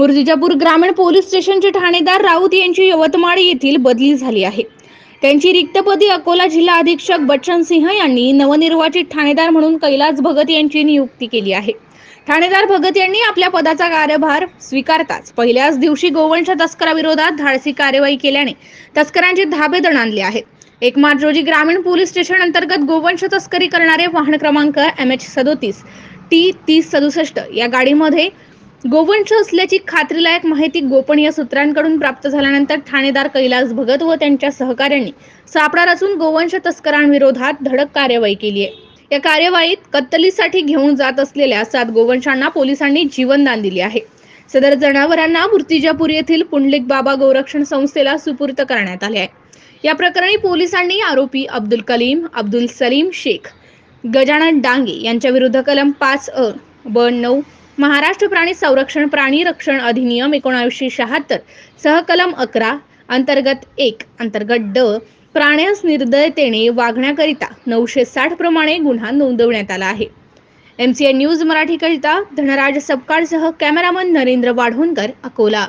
मुर्तिजापूर ग्रामीण पोलीस स्टेशनचे ठाणेदार राऊत यांची यवतमाळ येथील बदली झाली आहे. त्यांची रिक्तपदी अकोला जिल्हा अधीक्षक बच्चन सिंह यांनी नवनिर्वाचित ठाणेदार म्हणून कैलास भगत यांची नियुक्ती केली आहे. ठाणेदार भगत यांनी आपल्या पदाचा कार्यभार स्वीकारताच पहिल्याच दिवशी गोवंश तस्कराविरोधात धाडसी कार्यवाही केल्याने तस्करांचे धाबे दण आणले आहेत. एक मार्च रोजी ग्रामीण पोलीस स्टेशन अंतर्गत गोवंश तस्करी करणारे वाहन क्रमांक एम एच सदोतीस टी तीस सदुसष्ट या गाडीमध्ये गोवंश असल्याची खात्रीलायक माहिती गोपनीय सूत्रांकडून प्राप्त झाल्यानंतर ठाणेदार कैलास भगत व त्यांच्या सहकाऱ्यांनी सापळा रचून गोवंश तस्करांविरोधात धडक कार्यवाही केली आहे. या कार्यवाहीत कत्तलीसाठी घेऊन जात असलेल्या सात गोवंशांना पोलिसांनी जीवनदान दिले आहे. सदर जनावरांना मूर्तिजापूर येथील पुंडलिक बाबा गोरक्षण संस्थेला सुपूर्त करण्यात आले आहे. या प्रकरणी पोलिसांनी आरोपी अब्दुल कलीम अब्दुल सलीम शेख गजानन डांगे यांच्या विरुद्ध कलम पाच अ ब नऊ महाराष्ट्र प्राणी संरक्षण प्राणी रक्षण अधिनियम एकोणावीसशे शहात्तर सहकलम अकरा अंतर्गत एक अंतर्गत ड प्राण्यास निर्दयतेने वागण्याकरिता नऊशे साठ प्रमाणे गुन्हा नोंदवण्यात आला आहे. एम सी एन न्यूज मराठीकरिता धनराज सपकाळसह कॅमेरामन नरेंद्र वाढवणकर अकोला.